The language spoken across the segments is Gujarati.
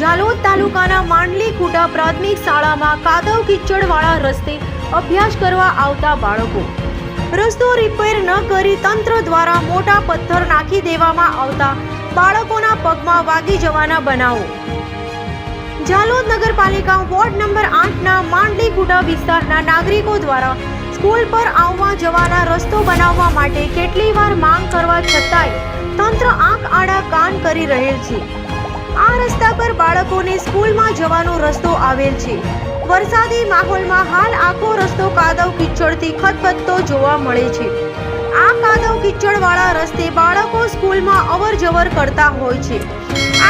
જાલોદ તાલુકાના માંડલી ખૂટા પ્રાથમિક શાળામાં કાદવ કિચડવાળા રસ્તે અભ્યાસ કરવા આવતા બાળકો. રસ્તો રિપેર ન કરી તંત્ર દ્વારા મોટા પથ્થર નાખી દેવામાં આવતા બાળકોના પગમાં વાગી જવાના બનાવો. જાલોદ નગરપાલિકા વોર્ડ નંબર આઠના માંડલી ખૂટા વિસ્તારના નાગરિકો દ્વારા સ્કૂલ પર આવવા જવાના રસ્તો બનાવવા માટે કેટલી વાર માંગ કરવા છતાંય તંત્ર આંખ આડા કાન કરી રહેલ છે. આ રસ્તા પર બાળકોને સ્કૂલમાં જવાનો રસ્તો આવેલ છે. વરસાદી માહોલમાં હાલ આખો રસ્તો કાદવ કિચડથી ખતબદતો જોવા મળે છે. આ કાદવ કિચડવાળા રસ્તે બાળકો સ્કૂલમાં અવર જવર કરતા હોય છે.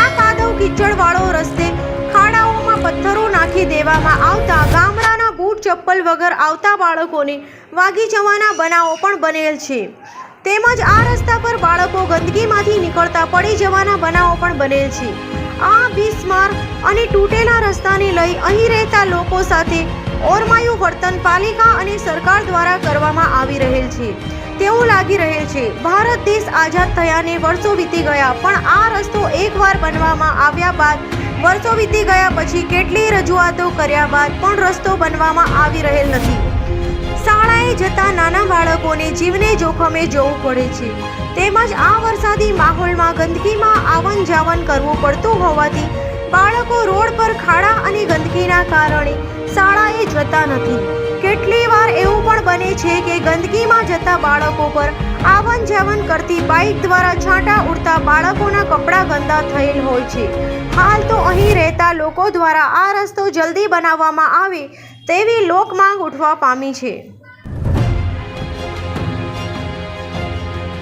આ કાદવ કિચડવાળો રસ્તે ખાડાઓમાં પથ્થરો નાખી દેવામાં આવતા ગામડાના બૂટ ચપ્પલ વગર આવતા બાળકોને વાગી જવાના બનાવો પણ બનેલ છે. તેમજ આ રસ્તા પર બાળકો ગંદકીમાંથી નીકળતા પડી જવાના બનાવો પણ બનેલ છે. આ બિસ્માર અને તૂટેલા રસ્તાને લઈ અહીં રહેતા લોકો સાથે ઓરમાયું વર્તન પાલિકા અને સરકાર દ્વારા કરવામાં આવી રહેલ છે. તેવું લાગી રહેલ છે. ભારત દેશ આઝાદ થયાને વર્ષો વીતી ગયા, પણ આ રસ્તો એકવાર બનવામાં આવ્યા બાદ, વર્ષો વીતી ગયા પછી કેટલી રજૂઆતો કર્યા બાદ પણ રસ્તો બનવામાં આવી રહેલ નથી. શાળાએ જતા નાના બાળકોને જીવને જોખમે જવું પડે છે. તેમજ આ વરસાદી માહોલમાં ગંદકીમાં આવન જાવન કરવું પડતું હોવાથી બાળકો રોડ પર ખાડા અને ગંદકીના કારણે શાળાએ જતા નથી. કેટલી વાર એવું પણ બને છે કે ગંદકીમાં જતા બાળકો પર આવન જાવન કરતી બાઇક દ્વારા છાંટા ઉડતા બાળકોના કપડાં ગંદા થયેલ હોય છે. હાલ તો અહીં રહેતા લોકો દ્વારા આ રસ્તો જલ્દી બનાવવામાં આવે તેવી લોકમાંગ ઉઠવા પામી છે.